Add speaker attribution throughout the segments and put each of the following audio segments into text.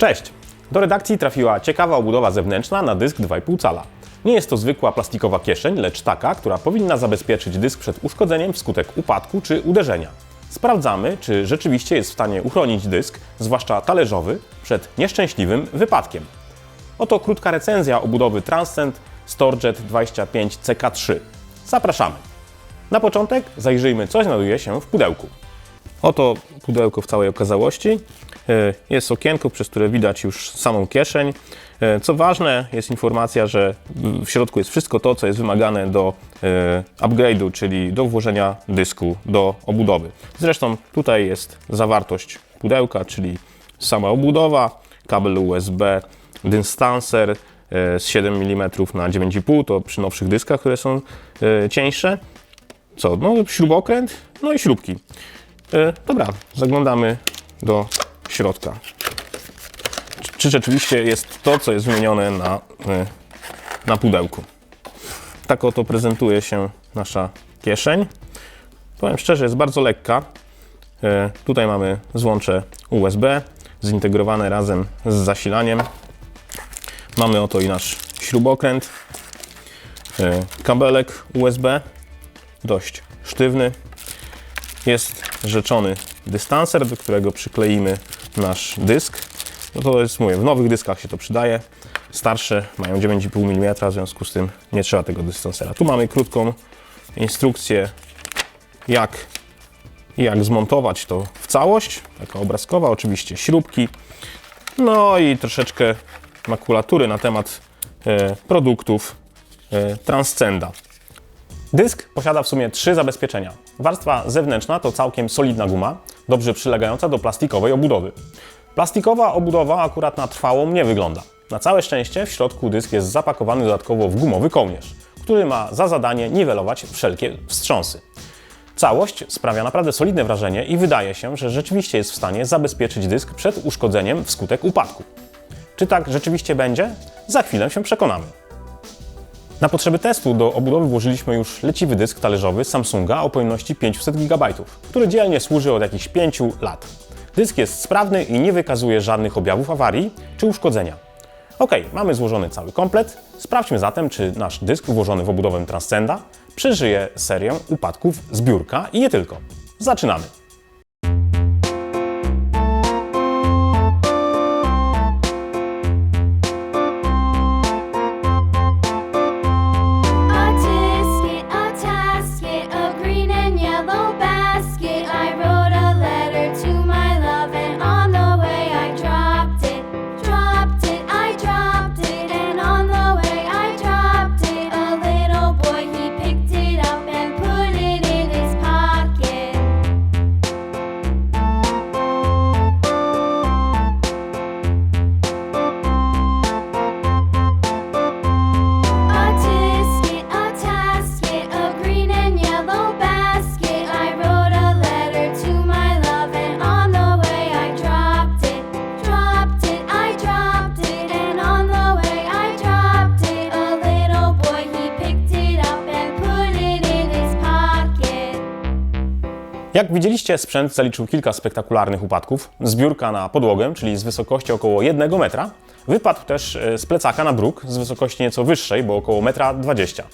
Speaker 1: Cześć! Do redakcji trafiła ciekawa obudowa zewnętrzna na dysk 2,5 cala. Nie jest to zwykła plastikowa kieszeń, lecz taka, która powinna zabezpieczyć dysk przed uszkodzeniem wskutek upadku czy uderzenia. Sprawdzamy, czy rzeczywiście jest w stanie uchronić dysk, zwłaszcza talerzowy, przed nieszczęśliwym wypadkiem. Oto krótka recenzja obudowy Transcend StoreJet 25 CK3. Zapraszamy! Na początek zajrzyjmy, co znajduje się w pudełku. Oto pudełko w całej okazałości. E, Jest okienko, przez które widać już samą kieszeń. E, Co ważne, jest informacja, że w środku jest wszystko to, co jest wymagane do e, upgrade'u, czyli do włożenia dysku do obudowy. Zresztą tutaj jest zawartość pudełka, czyli sama obudowa, kabel USB, dystancer e, z 7 mm na 9,5, to przy nowszych dyskach, które są cieńsze. Co? No, śrubokręt, no i śrubki. E, Dobra, zaglądamy do środka. Czy- Czy rzeczywiście jest to, co jest wymienione na, e, na pudełku? Tak oto prezentuje się nasza kieszeń. Powiem szczerze, jest bardzo lekka. E, Tutaj mamy złącze USB zintegrowane razem z zasilaniem. Mamy oto i nasz śrubokręt, kabelek USB, dość sztywny. Jest rzeczony dystanser, do którego przykleimy nasz dysk. No to jest, mówię, w nowych dyskach się to przydaje. Starsze mają 9,5 mm, w związku z tym nie trzeba tego dystansera. Tu mamy krótką instrukcję, jak, jak zmontować to w całość. Taka obrazkowa, oczywiście śrubki. No i troszeczkę makulatury na temat e, produktów e, Transcenda. Dysk posiada w sumie trzy zabezpieczenia. Warstwa zewnętrzna to całkiem solidna guma, dobrze przylegająca do plastikowej obudowy. Plastikowa obudowa akurat na trwałą nie wygląda. Na całe szczęście w środku dysk jest zapakowany dodatkowo w gumowy kołnierz, który ma za zadanie niwelować wszelkie wstrząsy. Całość sprawia naprawdę solidne wrażenie i wydaje się, że rzeczywiście jest w stanie zabezpieczyć dysk przed uszkodzeniem wskutek upadku. Czy tak rzeczywiście będzie? Za chwilę się przekonamy. Na potrzeby testu do obudowy włożyliśmy już leciwy dysk talerzowy Samsunga o pojemności 500 GB, który dzielnie służy od jakichś 5 lat. Dysk jest sprawny i nie wykazuje żadnych objawów awarii czy uszkodzenia. Ok, mamy złożony cały komplet. Sprawdźmy zatem, czy nasz dysk włożony w obudowę Transcenda przeżyje serię upadków z biurka i nie tylko. Zaczynamy! Jak widzieliście, sprzęt zaliczył kilka spektakularnych upadków. Z biurka na podłogę, czyli z wysokości około 1 metra. Wypadł też e, z plecaka na bruk z wysokości nieco wyższej, bo około 1,20 m.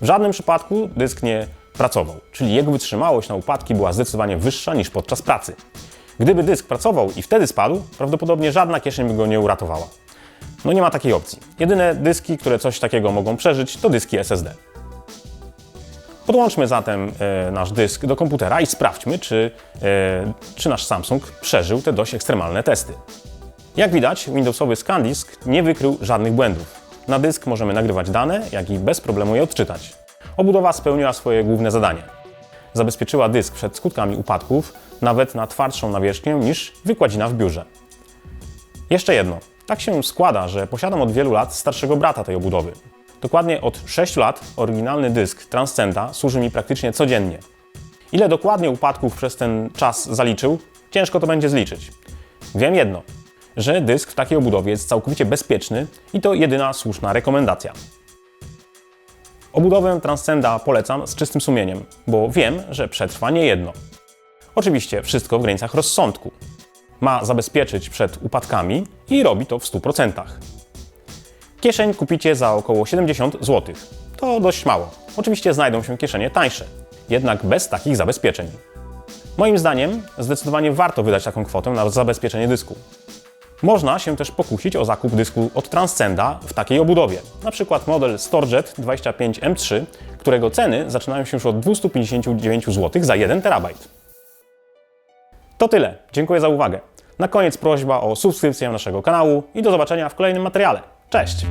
Speaker 1: W żadnym przypadku dysk nie pracował, czyli jego wytrzymałość na upadki była zdecydowanie wyższa niż podczas pracy. Gdyby dysk pracował i wtedy spadł, prawdopodobnie żadna kieszeń by go nie uratowała. No nie ma takiej opcji. Jedyne dyski, które coś takiego mogą przeżyć, to dyski SSD. Podłączmy zatem e, nasz dysk do komputera i sprawdźmy, czy, e, czy nasz Samsung przeżył te dość ekstremalne testy. Jak widać, Windowsowy ScanDisk nie wykrył żadnych błędów. Na dysk możemy nagrywać dane, jak i bez problemu je odczytać. Obudowa spełniła swoje główne zadanie. Zabezpieczyła dysk przed skutkami upadków nawet na twardszą nawierzchnię niż wykładzina w biurze. Jeszcze jedno. Tak się składa, że posiadam od wielu lat starszego brata tej obudowy. Dokładnie od 6 lat oryginalny dysk Transcenda służy mi praktycznie codziennie. Ile dokładnie upadków przez ten czas zaliczył, ciężko to będzie zliczyć. Wiem jedno, że dysk w takiej obudowie jest całkowicie bezpieczny i to jedyna słuszna rekomendacja. Obudowę Transcenda polecam z czystym sumieniem, bo wiem, że przetrwa nie jedno. Oczywiście wszystko w granicach rozsądku. ma zabezpieczyć przed upadkami i robi to w 100%. Kieszeń kupicie za około 70 zł. To dość mało. Oczywiście znajdą się kieszenie tańsze, jednak bez takich zabezpieczeń. Moim zdaniem zdecydowanie warto wydać taką kwotę na zabezpieczenie dysku. Można się też pokusić o zakup dysku od Transcenda w takiej obudowie, na przykład model StoreJet 25M3, którego ceny zaczynają się już od 259 zł za 1 terabajt. To tyle. Dziękuję za uwagę. Na koniec prośba o subskrypcję naszego kanału i do zobaczenia w kolejnym materiale. Cześć!